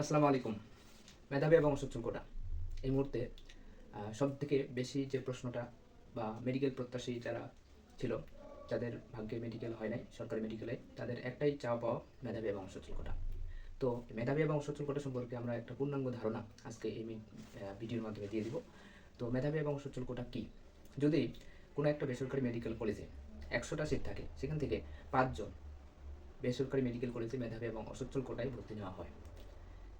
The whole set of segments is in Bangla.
আসসালামু আলাইকুম। মেধাবী এবং সচ্ছল কোটা। এই মুহূর্তে সব থেকে বেশি যে প্রশ্নটা বা মেডিকেল প্রত্যাশী যারা ছিল, যাদের ভাগ্যে মেডিকেল হয় নাই, সরকারি মেডিকেলে তাদের একটাই চাওয়া পাওয়া মেধাবী এবং সচ্ছল কোটা। তো, মেধাবী এবং সচ্ছল কোটা সম্পর্কে আমরা একটা পূর্ণাঙ্গ ধারণা আজকে এই ভিডিওর মাধ্যমে দিয়ে দিব। তো, মেধাবী এবং সচ্ছল কোটা কী? যদি কোনো একটা বেসরকারি মেডিকেল কলেজে একশোটা সিট থাকে, সেখান থেকে পাঁচজন বেসরকারি মেডিকেল কলেজে মেধাবী এবং অসচ্ছল কোটায় ভর্তি নেওয়া হয়।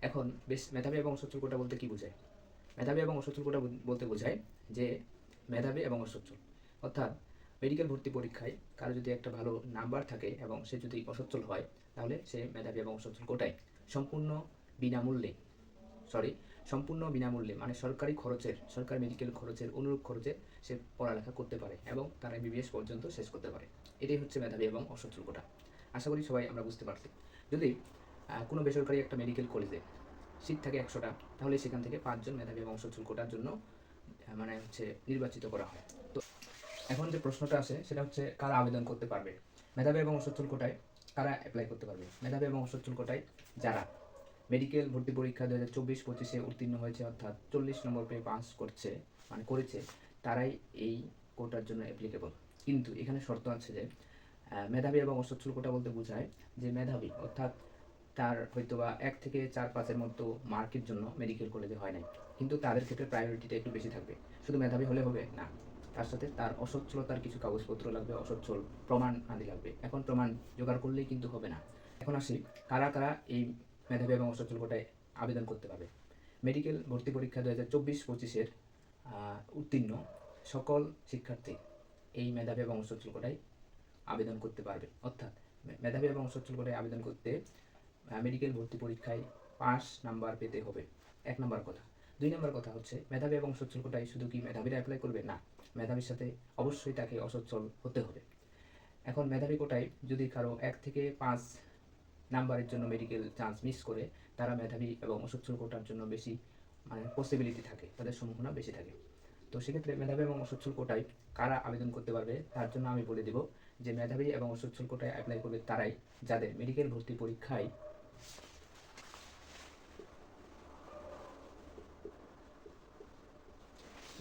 এখন বেশ মেধাবী এবং অসচ্ছল কোটা বলতে কি বোঝায়? মেধাবী এবং অসচ্ছল কোটা বলতে বোঝায় যে মেধাবী এবং অসচ্ছল। অর্থাৎ মেডিকেল ভর্তি পরীক্ষায় কারও যদি একটা ভালো নাম্বার থাকে এবং সে যদি অসচ্ছল হয়, তাহলে সে মেধাবী এবং অসচ্ছল কোটায় সম্পূর্ণ বিনামূল্যে সরি সম্পূর্ণ বিনামূল্যে মানে সরকারি খরচের, সরকারি মেডিকেল খরচের, অনুরূপ খরচে সে পড়ালেখা করতে পারে এবং তার এমবিবিএস পর্যন্ত শেষ করতে পারে। এটাই হচ্ছে মেধাবী এবং অসচ্ছল কোটা। আশা করি সবাই আমরা বুঝতে পারছি। যদি কোনো বেসরকারি একটা মেডিকেল কলেজে সিট থাকে একশোটা, তাহলে সেখান থেকে পাঁচজন মেধাবী এবং সচ্ছল কোটার জন্য মানে হচ্ছে নির্বাচিত করা হয়। তো এখন যে প্রশ্নটা আসে, সেটা হচ্ছে কারা আবেদন করতে পারবে? মেধাবী এবং সচ্ছল কোটায় কারা অ্যাপ্লাই করতে পারবে? মেধাবী এবং সচ্ছল কোটায় যারা? মেডিকেল ভর্তি পরীক্ষা দু হাজার চব্বিশ পঁচিশে উত্তীর্ণ হয়েছে, অর্থাৎ চল্লিশ নম্বর পেয়ে পাস করছে মানে করেছে, তারাই এই কোটার জন্য অ্যাপ্লিকেবল কিন্তু এখানে শর্ত আছে যে মেধাবী এবং অসচ্ছল কোটা বলতে বোঝায় যে মেধাবী, অর্থাৎ তার হয়তোবা এক থেকে চার পাঁচের মতো মার্কের জন্য মেডিকেল কলেজে হয় নাই। কিন্তু তাদের ক্ষেত্রে প্রায়োরিটিটা একটু বেশি থাকবে। শুধু মেধাবী হলে হবে? না। তার সাথে তার অসচ্ছলতার কিছু কাগজপত্র লাগবে, অসচ্ছল প্রমাণ আদি লাগবে। এখন প্রমাণ জোগাড় করলেই কিন্তু হবে না। এখন আসি, কারা কারা এই মেধাবী এবং অসচ্ছল কোটায় আবেদন করতে পারবে? মেডিকেল ভর্তি পরীক্ষা দু হাজার চব্বিশ পঁচিশের উত্তীর্ণ সকল শিক্ষার্থী এই মেধাবী এবং অসচ্ছল কোটায় আবেদন করতে পারবে। অর্থাৎ মেধাবী এবং অসচ্ছল কোটায় আবেদন করতে মেডিকেল ভর্তি পরীক্ষায় পাস নাম্বার পেতে হবে। এক নম্বর কথা। দুই নম্বর কথা হচ্ছে, মেধাবী এবং সচ্ছল কোটায় শুধু কি মেধাবীরা অ্যাপ্লাই করবে? না। মেধাবীর সাথে অবশ্যই তাকে অসচ্ছল হতে হবে। এখন মেধাবী কোটায় যদি কারও এক থেকে পাঁচ নাম্বারের জন্য মেডিকেল চান্স মিস করে, তারা মেধাবী এবং অসচ্ছল কোটার জন্য বেশি মানে পসিবিলিটি থাকে। তাদের সম্ভাবনা বেশি থাকে। তো সেক্ষেত্রে মেধাবী এবং অসচ্ছল কোটায় কারা আবেদন করতে পারবে? তার জন্য আমি বলে দেব যে, মেধাবী এবং অসচ্ছল কোটায় অ্যাপ্লাই করবে তারাই যাদের মেডিকেল ভর্তি পরীক্ষায়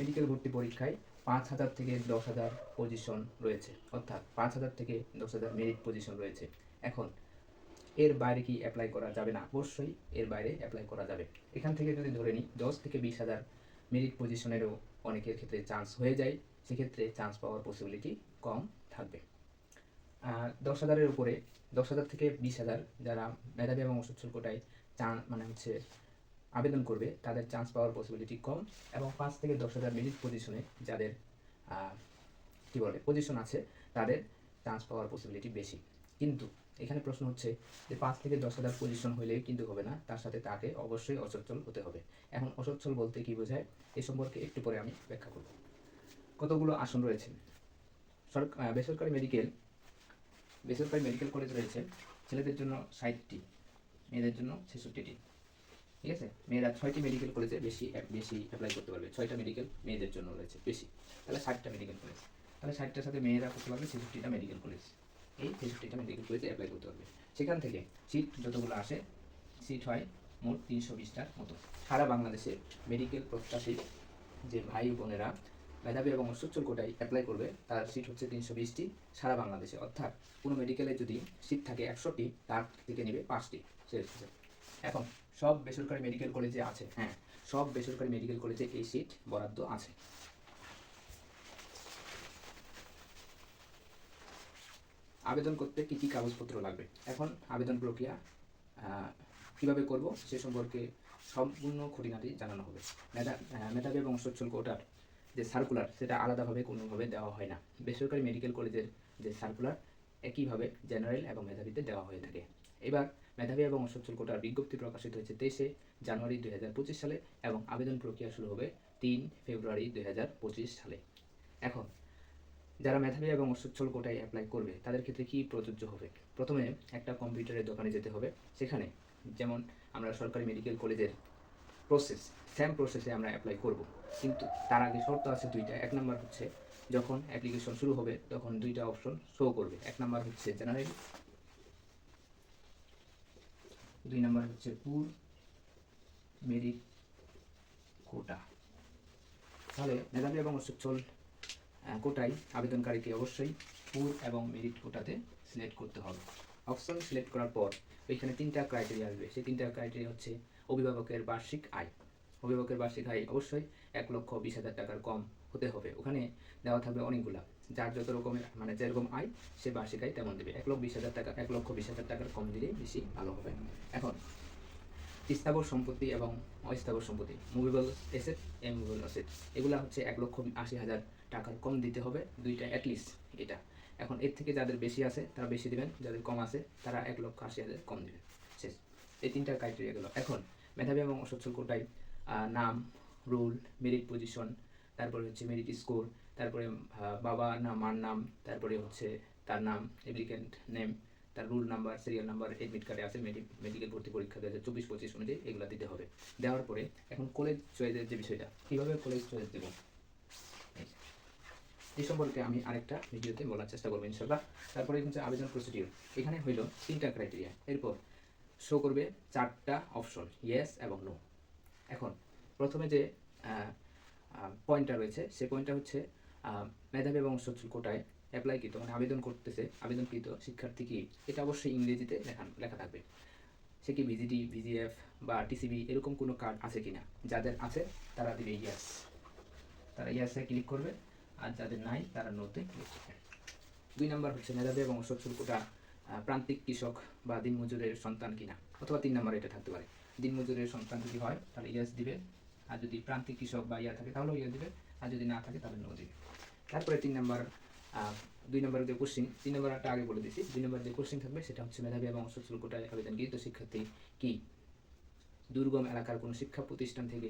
মেডিকেল ভর্তি পরীক্ষায় পাঁচ হাজার থেকে দশ হাজার পজিশন রয়েছে। অর্থাৎ পাঁচ হাজার থেকে দশ হাজার মেরিট পজিশন রয়েছে। এখন, এর বাইরে কি অ্যাপ্লাই করা যাবে না? অবশ্যই এর বাইরে অ্যাপ্লাই করা যাবে। এখান থেকে যদি ধরে নিই, দশ থেকে বিশ হাজার মেরিট পজিশনেরও অনেকের ক্ষেত্রে চান্স হয়ে যায়। সেক্ষেত্রে চান্স পাওয়ার পসিবিলিটি কম থাকবে। দশ হাজারের উপরে, দশ হাজার থেকে বিশ হাজার যারা মেধাবী এবং অসচ্ছল কোটায় চান মানে হচ্ছে আবেদন করবে, তাদের চান্স পাওয়ার পসিবিলিটি কম এবং পাঁচ থেকে দশ হাজার মিনিট পজিশনে যাদের কি বলে পজিশন আছে, তাদের চান্স পাওয়ার পসিবিলিটি বেশি। কিন্তু এখানে প্রশ্ন হচ্ছে যে পাঁচ থেকে দশ হাজার পজিশন হলেই কিন্তু হবে না, তার সাথে তাকে অবশ্যই অসচ্ছল হতে হবে। এখন অসচ্ছল বলতে কি বোঝায়, এ সম্পর্কে একটু পরে আমি ব্যাখ্যা করব। কতগুলো আসন রয়েছে? সরকার বেসরকারি মেডিকেল বেসরকারি মেডিকেল কলেজ রয়েছে, ছেলেদের জন্য ষাটটি, মেয়েদের জন্য ছেষট্টিটি। ঠিক আছে? মেয়েরা ছয়টি মেডিকেল কলেজে বেশি বেশি অ্যাপ্লাই করতে পারবে। ছয়টা মেডিকেল মেয়েদের জন্য রয়েছে, বেশি। তাহলে ষাটটা মেডিকেল কলেজ তাহলে ষাটটার সাথে মেয়েরা করতে পারবে ছেষট্টিটা মেডিকেল কলেজ এই ছেষট্টিটা মেডিকেল কলেজে অ্যাপ্লাই করতে পারবে। সেখান থেকে সিট যতগুলো আসে সিট হয় মোট তিনশো বিশটার মতো। সারা বাংলাদেশে মেডিকেল প্রত্যাশী যে ভাই বোনেরা, মেধাবী এবং অসচ্ছল কোটায় অ্যাপ্লাই করবে, তার সিট হচ্ছে তিনশো বিশটি সারা বাংলাদেশে। অর্থাৎ কোনো মেডিকেলে যদি সিট থাকে একশোটি, তার থেকে নেবে পাঁচটি। সে এখন সব বেসরকারি মেডিকেল কলেজে আছে। হ্যাঁ। সব বেসরকারি মেডিকেল কলেজে এই সিট বরাদ্দ আছে। আবেদন করতে কি কি কাগজপত্র লাগবে? এখন আবেদন প্রক্রিয়া কীভাবে করব সে সম্পর্কে সম্পূর্ণ খুঁটিনাটি জানানো হবে। মেধা মেধাবী এবং সচ্ছল কোটার যে সার্কুলার সেটা আলাদাভাবে কোনোভাবে দেওয়া হয় না। বেসরকারি মেডিকেল কলেজের যে সার্কুলার একইভাবে জেনারেল এবং মেধাবীতে দেওয়া হয়ে থাকে। এবার মেধাবী এবং অসচ্ছল কোটার বিজ্ঞপ্তি প্রকাশিত হয়েছে তেইশে জানুয়ারি দুই হাজার পঁচিশ সালে এবং আবেদন প্রক্রিয়া শুরু হবে তিন ফেব্রুয়ারি দুই হাজার পঁচিশ সালে। এখন, যারা মেধাবী এবং অসচ্ছল কোটায় অ্যাপ্লাই করবে, তাদের ক্ষেত্রে কি প্রযোজ্য হবে? প্রথমে একটা কম্পিউটারের দোকানে যেতে হবে। সেখানে যেমন আমরা সরকারি মেডিকেল কলেজের প্রসেস সেম প্রসেসে আমরা অ্যাপ্লাই করব। কিন্তু তার আগে শর্ত আছে দুইটা। এক নাম্বার হচ্ছে, যখন অ্যাপ্লিকেশন শুরু হবে, তখন দুইটা অপশন শো করবে। এক নাম্বার হচ্ছে জেনারেল দুই নম্বর হচ্ছে পুর মেরিট কোটা। তাহলে মেধাবী এবং আহ, কোটায় আবেদনকারীকে অবশ্যই পুর এবং মেরিট কোটাতে সিলেক্ট করতে হবে। অপশন সিলেক্ট করার পর ওইখানে তিনটা ক্রাইটেরিয়া আসবে। সেই তিনটা ক্রাইটেরিয়া হচ্ছে অভিভাবকের বার্ষিক আয়। অভিভাবকের বার্ষিক আয় অবশ্যই এক লক্ষ বিশ হাজার টাকার কম হতে হবে। ওখানে দেওয়া থাকবে অনেকগুলা। যার যত রকমের মানে যেরকম আয়, সে বার্ষিক আয় তেমন দেবে। এক লক্ষ বিশ হাজার টাকা, এক লক্ষ বিশ হাজার টাকার কম দিলেই বেশি ভালো হবে। এখন, স্থাবর সম্পত্তি এবং অস্থাবর সম্পত্তি মুভেবল এসেট এমুভেবল এসেট এগুলা হচ্ছে এক লক্ষ আশি হাজার টাকার কম দিতে হবে, দুইটা অ্যাটলিস্ট এটা। এখন এর থেকে যাদের বেশি আছে, তারা বেশি দেবেন, যাদের কম আছে, তারা এক লক্ষ আশি হাজার কম দিবেন। শেষ। এই তিনটা ক্রাইটেরিয়া গেল। এখন, মেধাবী এবং অসচ্ছল কোটায় নাম রুল মেরিট পজিশন তারপরে হচ্ছে মেরিট স্কোর, তারপরে বাবা নাম মার নাম, তারপরে হচ্ছে তার নাম অ্যাপ্লিকেন্ট নেম তার roll number serial number admit কার্ডে আছে মেডিকেল ভর্তি পরীক্ষা দু হাজার চব্বিশ পঁচিশ অনুযায়ী এগুলো দিতে হবে। দেওয়ার পরে এখন কলেজ চয়েসের যে বিষয়টা, কীভাবে কলেজ চয়েস দেবো? এই সম্পর্কে আমি আরেকটা ভিডিওতে বলার চেষ্টা করব ইনশাল্লাহ তারপরে হচ্ছে আবেদন প্রসিডিউর এখানে হইল তিনটা ক্রাইটেরিয়া এরপর শো করবে চারটা অপশন ইয়েস এবং নো এখন, প্রথমে যে পয়েন্টটা রয়েছে। সেই পয়েন্টটা হচ্ছে মেধাবী এবং সচ্ছল কোটায় অ্যাপ্লাইকৃত মানে আবেদন করতেছে, আবেদনকৃত শিক্ষার্থী কি? এটা অবশ্যই ইংরেজিতে লেখা লেখা থাকবে। সে কি ভিজিটি ভিজিএফ বা টিসিবি এরকম কোনো কার্ড আছে কি না যাদের আছে, তারা দিবে ইয়াস তারা ইয়াসে ক্লিক করবে, আর যাদের নাই, তারা নোতে ক্লিক করবে। দুই নম্বর হচ্ছে মেধাবী এবং সচ্ছল কোটা প্রান্তিক কৃষক বা দিনমজুরের সন্তান কিনা? অথবা তিন নাম্বার এটা থাকতে পারে। দিনমজুরের সন্তান যদি হয়, তাহলে ইয়াস দিবে। আর যদি প্রান্তিক কৃষক বা ইয়া থাকে তাহলেও ইয়া দেবে, আর যদি না থাকে তাহলে নো দেবে। তারপরে তিন নম্বর দুই নম্বরের যে কোশ্চিন তিন নম্বরটা আগে বলে দিছি দুই নম্বর যে কোশ্চিন থাকবে সেটা হচ্ছে মেধাবী এবং সচ্ছল কোটায় আবেদনকৃত শিক্ষার্থী কি? দুর্গম এলাকার কোনো শিক্ষা প্রতিষ্ঠান থেকে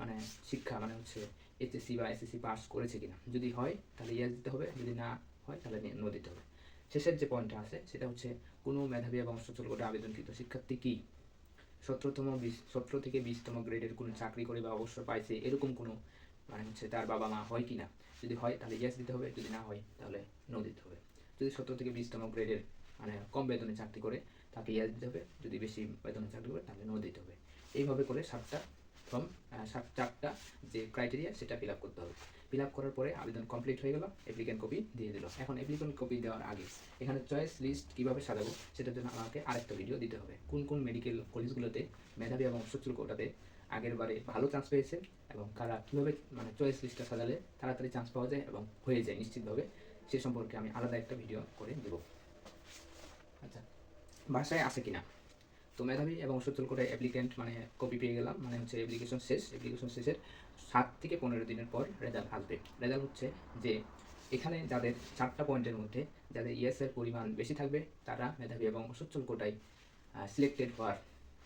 মানে শিক্ষা মানে হচ্ছে এসএসসি বা এসএসসি পাস করেছে কিনা? যদি হয়, তাহলে ইয়েস দিতে হবে, যদি না হয়, তাহলে নো দিতে হবে। শেষের যে পয়েন্টটা আছে, সেটা হচ্ছে কোনো মেধাবী এবং সচ্ছল কোটায় আবেদনকৃত শিক্ষার্থী কি? সতেরোতম বিশ, সতেরো থেকে বিশতম গ্রেডের কোনো চাকরি করে বা অবসর পাইছে, এরকম কোনো মানে হচ্ছে তার বাবা মা হয় কি না যদি হয়, তাহলে ইয়েস দিতে হবে, যদি না হয়, তাহলে নো দিতে হবে। যদি সতেরো থেকে বিশতম গ্রেডের মানে কম বেতনে চাকরি করে, তাকে ইয়েস দিতে হবে, যদি বেশি বেতনে চাকরি করে, তাহলে নো দিতে হবে। এইভাবে করে সাতটা ফর্ম সাত, চারটা যে ক্রাইটেরিয়া সেটা ফিল আপ করতে হবে। ফিল আপ করার পরে আবেদন কমপ্লিট হয়ে গেল অ্যাপ্লিকেন্ট কপি দিয়ে দিল। এখন অ্যাপ্লিকেন্ট কপি দেওয়ার আগে এখানে চয়েস লিস্ট কীভাবে সাজাবো সেটার জন্য আমাকে আরেকটা ভিডিও দিতে হবে। কোন কোন মেডিকেল কলেজগুলোতে মেধাবী এবং সচ্ছল কোটাতে আগের বারে ভালো চান্স পেয়েছে এবং কারা কীভাবে মানে চয়েস লিস্টটা সাজালে তাড়াতাড়ি চান্স পাওয়া যায় এবং হয়ে যায় নিশ্চিতভাবে, সে সম্পর্কে আমি আলাদা একটা ভিডিও করে দেবো। আচ্ছা বাসায় আছে কিনা? তো মেধাবী এবং সচ্ছল কোটায় অ্যাপ্লিকেন্ট মানে কপি পেয়ে গেলাম। মানে হচ্ছে অ্যাপ্লিকেশন শেষ। অ্যাপ্লিকেশন শেষের সাত থেকে পনেরো দিনের পর রেজাল্ট আসবে। রেজাল্ট হচ্ছে যে এখানে যাদের চারটা পয়েন্টের মধ্যে, যাদের ইএসের পরিমাণ বেশি থাকবে, তারা মেধাবী এবং সচ্ছল কোটায় সিলেক্টেড হওয়ার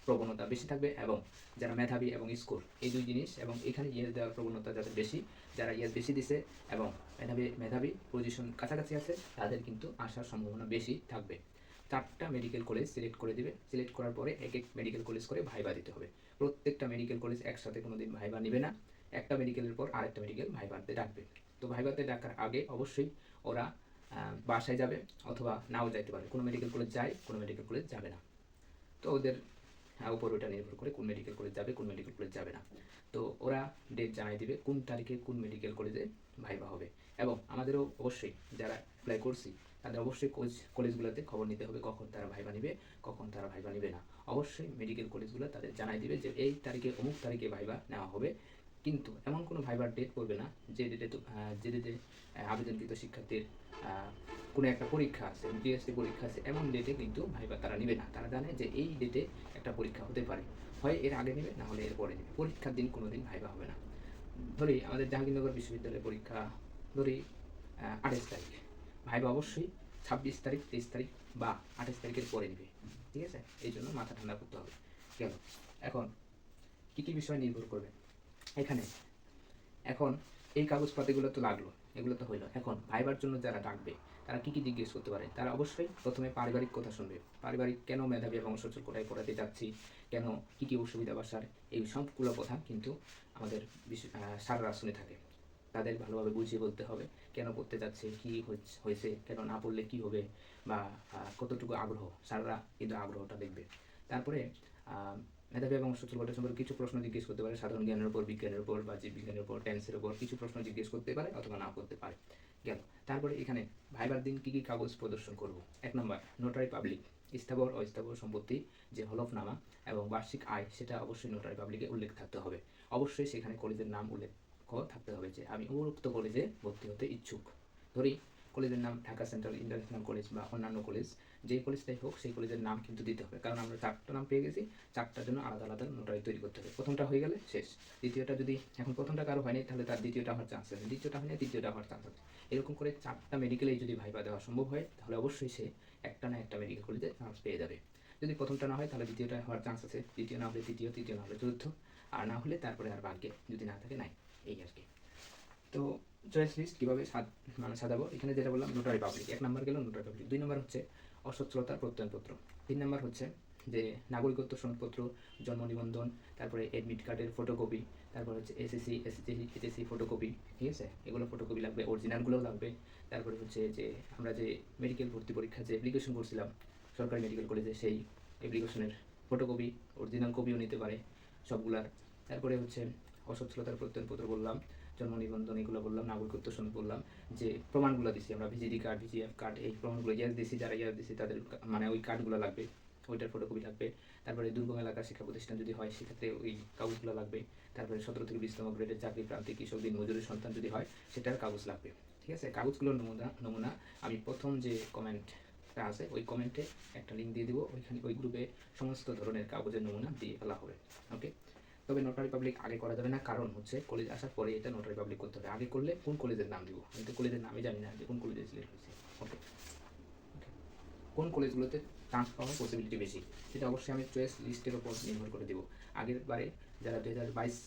প্রবণতা বেশি থাকবে এবং যারা মেধাবী এবং স্কোর এই দুই জিনিস এবং এখানে ইয়েস দেওয়ার প্রবণতা যাদের বেশি, যারা ইয়েস বেশি দিছে এবং মেধাবী মেধাবী পজিশন কাছাকাছি আছে, তাদের কিন্তু আসার সম্ভাবনা বেশি থাকবে। চারটা মেডিকেল কলেজ সিলেক্ট করে দেবে। সিলেক্ট করার পরে এক এক মেডিকেল কলেজ করে ভাইবা দিতে হবে। প্রত্যেকটা মেডিকেল কলেজ একসাথে কোনো দিন ভাইবা নেবে না। একটা মেডিকেলের পর আরেকটা মেডিকেল ভাইবাতে ডাকবে। তো ভাইবাতে ডাকার আগে অবশ্যই ওরা বাসায় যাবে অথবা নাও যাইতে পারে। কোনো মেডিকেল কলেজ যায়, কোনো মেডিকেল কলেজ যাবে না। তো ওদের উপর ওটা নির্ভর করে কোন মেডিকেল কলেজ যাবে, কোন মেডিকেল কলেজ যাবে না। তো ওরা ডেট জানাই দিবে কোন তারিখে কোন মেডিকেল কলেজে ভাইবা হবে। এবং আমাদেরও অবশ্যই যারা অ্যাপ্লাই করছি তাদের অবশ্যই কলেজ কলেজগুলোতে খবর নিতে হবে কখন তারা ভাইবা নিবে, কখন তারা ভাইবা নিবে না। অবশ্যই মেডিকেল কলেজগুলো তাদের জানাই দিবে যে এই তারিখে, অমুক তারিখে ভাইবা নেওয়া হবে। কিন্তু এমন কোনো ভাইবার ডেট করবে না যে ডেটে যে ডেটে আবেদনকৃত শিক্ষার্থীর কোনো একটা পরীক্ষা আছে বিএসসি পরীক্ষা আছে, এমন ডেটে কিন্তু ভাইবা তারা নেবে না। তারা জানে যে এই ডেটে একটা পরীক্ষা হতে পারে। হয় এর আগে নেবে, না হলে এর পরে নেবে। পরীক্ষার দিন কোনো দিন ভাইবা হবে না। ধরি আমাদের জাহাঙ্গীরনগর বিশ্ববিদ্যালয়ের পরীক্ষা, ধরি আঠাশ তারিখ। ভাইবা অবশ্যই ছাব্বিশ তারিখ, তেইশ তারিখ বা আঠাশ তারিখের পরে নেবে। ঠিক আছে? এই জন্য মাথা ঠান্ডা করতে হবে। গেল এখন কী কী বিষয় নির্ভর করবে? এখানে এখন এই কাগজপাতিগুলো তো লাগল, এগুলো তো হইল। এখন ভাইবার জন্য যারা ডাকবে, তারা কি কি জিজ্ঞেস করতে পারে? তারা অবশ্যই প্রথমে পারিবারিক কথা শুনবে। পারিবারিক কেন মেধাবী এবং সচল কোটায় পড়াতে যাচ্ছি, কেন কি কি অসুবিধা বাসার এই সবগুলো কথা কিন্তু আমাদের স্যাররা শুনে থাকে। তাদের ভালোভাবে বুঝিয়ে বলতে হবে কেন পড়তে যাচ্ছে, কি হয়েছে, কেন না পড়লে কি হবে বা কতটুকু আগ্রহ। স্যাররা কিন্তু আগ্রহটা দেখবে। তারপরে মেধাবী এবং সচ্ছল কোটা সম্পর্কে কিছু প্রশ্ন জিজ্ঞেস করতে পারে। সাধারণ জ্ঞানের উপর, বিজ্ঞানের উপর বা জীববিজ্ঞানের উপর টেন্সের উপর কিছু প্রশ্ন জিজ্ঞেস করতে পারে অথবা না করতে পারে। গেল। তারপরে এখানে ভাইবার দিন কী কী কাগজ প্রদর্শন করব? এক নম্বর নোটারি পাবলিক স্থাবর, অস্থাবর সম্পত্তি, যে হলফনামা এবং বার্ষিক আয়, সেটা অবশ্যই নোটারি পাবলিকে উল্লেখ থাকতে হবে। অবশ্যই সেখানে কলেজের নাম উল্লেখ থাকতে হবে যে আমি উপরোক্ত কলেজে ভর্তি হতে ইচ্ছুক। ধরি কলেজের নাম ঢাকা সেন্ট্রাল ইন্টারন্যাশনাল কলেজ বা অন্যান্য কলেজ যে কলেজটাই হোক, সেই কলেজের নাম কিন্তু দিতে হবে। কারণ আমরা চারটা নাম পেয়ে গেছি, চারটার জন্য আলাদা আলাদা নোটারি তৈরি করতে হবে। প্রথমটা হয়ে গেলে শেষ। দ্বিতীয়টা যদি এখন প্রথমটা কারও হয়নি, তাহলে তার দ্বিতীয়টা হওয়ার চান্স আছে। দ্বিতীয়টা হয়নি, তৃতীয়টা হওয়ার চান্স আছে। এরকম করে চারটা মেডিকেলেই যদি ভাইবা দেওয়া সম্ভব হয়, তাহলে অবশ্যই সে একটা না একটা মেডিকেল কলেজে চান্স পেয়ে যাবে। যদি প্রথমটা না হয়, তাহলে দ্বিতীয়টা হওয়ার চান্স আছে। দ্বিতীয় না হলে তৃতীয় তৃতীয় না হলে চতুর্থ। আর না হলে তারপরে আর ভাগ্যে যদি না থাকে, নাই। এই আর কি। তো চয়েস লিস্ট কীভাবে সাদ মানে সাজাবো? এখানে যেটা বললাম নোটারি পাবলিক এক নম্বর গেল নোটারি পাবলিক দুই নম্বর হচ্ছে অসচ্ছলতার প্রত্যয়নপত্র। তিন নম্বর হচ্ছে যে নাগরিকত্ব সনদপত্র, জন্ম নিবন্ধন, তারপরে এডমিট কার্ডের ফটোকপি তারপরে হচ্ছে এসএসসি এসএসসি এইচএসসি ফটোকপি ঠিক আছে? এগুলো ফটোকপি লাগবে অরিজিনালগুলোও লাগবে। তারপরে হচ্ছে যে আমরা যে মেডিকেল ভর্তি পরীক্ষা, যে অ্যাপ্লিকেশন করছিলাম, সরকারি মেডিকেল কলেজে সেই অ্যাপ্লিকেশনের ফটোকপি অরিজিনাল কপিও নিতে পারে সবগুলার। তারপরে হচ্ছে অসচ্ছলতার প্রত্যয়নপত্র বললাম জন্ম নিবন্ধন এগুলো বললাম, নাগরিকত্ব সনদ বললাম, যে প্রমাণগুলো দিছি আমরা, ভিজিডি কার্ড, ভিজিএফ কার্ড, এই প্রমাণগুলো ইয়াস দিছি, যারা ইয়াস দিছি, তাদের মানে ওই কার্ডগুলো লাগবে, ওইটার ফটোকপি লাগবে। তারপরে দুর্গম এলাকার শিক্ষা প্রতিষ্ঠান যদি হয়, সেক্ষেত্রে ওই কাগজগুলো লাগবে। তারপরে সতেরো থেকে বিশতম গ্রেডের চাকরি প্রান্তে কৃষক দিন মজুরের সন্তান যদি হয়, সেটার কাগজ লাগবে। ঠিক আছে? কাগজগুলোর নমুনা নমুনা, আমি প্রথম যে কমেন্টটা আছে, ওই কমেন্টে একটা লিঙ্ক দিয়ে দিব। ওইখানে, ওই গ্রুপে সমস্ত ধরনের কাগজের নমুনা দিয়ে ফেলা হবে। ওকে তবে নোটারি পাবলিক আগে করা যাবে না। কারণ হচ্ছে কলেজ আসার পরে এটা নোটারি পাবলিক করতে হবে। আগে করলে কোন কলেজের নাম দিব? আমি তো কলেজের নামই জানি না যে কোন কলেজে সিলেক্ট হয়েছে। ওকে কোন কলেজগুলোতে চান্স পাওয়ার পসিবিলিটি বেশি? সেটা অবশ্যই আমি চয়েস লিস্টের ওপর নির্ভর করে দেবো। আগের বারে যারা দু হাজার বাইশ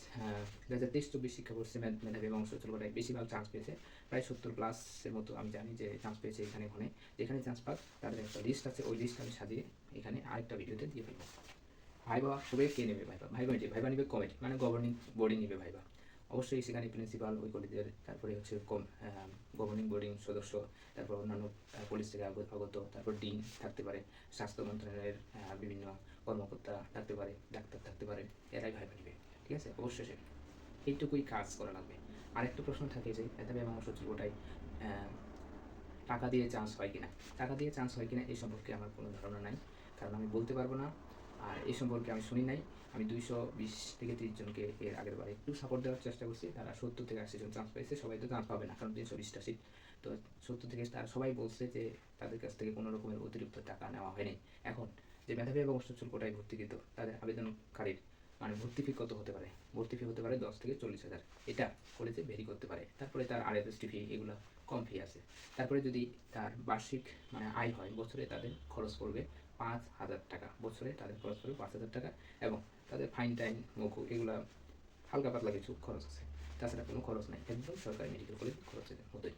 দু হাজার তেইশ, চব্বিশ শিক্ষাবর্ষে মেধ- মেধাবী এবং সচল কোটায় বেশিরভাগ চান্স পেয়েছে। প্রায় সত্তর প্লাসের মতো আমি জানি যে চান্স পেয়েছে এখানে, ওখানে। যেখানে চান্স পাক, তাদের একটা লিস্ট আছে। ওই লিস্ট আমি সাজিয়ে এখানে আরেকটা ভিডিওতে দিয়ে ফেলব। ভাইবা হবে কে নেবে ভাইবা? ভাইবা যে, ভাইবা নেবে কমিটি মানে গভর্নিং বডি নেবে ভাইবা। অবশ্যই সেখানে প্রিন্সিপাল ওই কলেজের তারপরে হচ্ছে কম গভর্নিং বোর্ডিং সদস্য, তারপর অন্যান্য পুলিশ থেকে আগত তারপর ডিন থাকতে পারে, স্বাস্থ্য মন্ত্রণালয়ের বিভিন্ন কর্মকর্তা থাকতে পারে, ডাক্তার থাকতে পারে, এরাই ভাইবা নেবে, ঠিক আছে? অবশ্যই সে এইটুকুই কাজ করা লাগবে। আরেকটা প্রশ্ন থাকে যে মেধাবী এবং সচিব ওটাই টাকা দিয়ে চান্স হয় কিনা? টাকা দিয়ে চান্স হয় কিনা এই সম্পর্কে আমার কোনো ধারণা নাই, কারণ আমি বলতে পারব না। আর এই সম্পর্কে আমি শুনি নাই। আমি দুইশো বিশ থেকে তিরিশ জনকে এর আগের বারে একটু সাপোর্ট দেওয়ার চেষ্টা করছি। তারা সত্তর থেকে আশি জন চান্স পাইছে সবাই তো চান্স পাবে না, কারণ তিনশো বিশটা সিট তো সত্তর থেকে তারা সবাই বলছে যে তাদের কাছ থেকে কোনো রকমের অতিরিক্ত টাকা নেওয়া হয়নি। এখন যে মেধাবী এবং সচ্ছল কোটায় ভর্তিকৃত তাদের আবেদনকারীর মানে ভর্তি ফি কত হতে পারে? ভর্তি ফি হতে পারে দশ থেকে চল্লিশ হাজার। এটা কলেজে ভেরি করতে পারে। তারপরে তার আর এস ফি এগুলো কম ফি আছে। তারপরে যদি তার বার্ষিক মানে আয় হয়, বছরে তাদের খরচ পড়বে পাঁচ হাজার টাকা। বছরে তাদের খরচ পড়বে পাঁচ হাজার টাকা এবং তাদের ফাইন টাইম মকু এগুলো হালকা পাতলা কিছু খরচ আছে। তাছাড়া কোনো খরচ নাই। একদম সরকারি মেডিকেল কলেজ খরচের মতোই।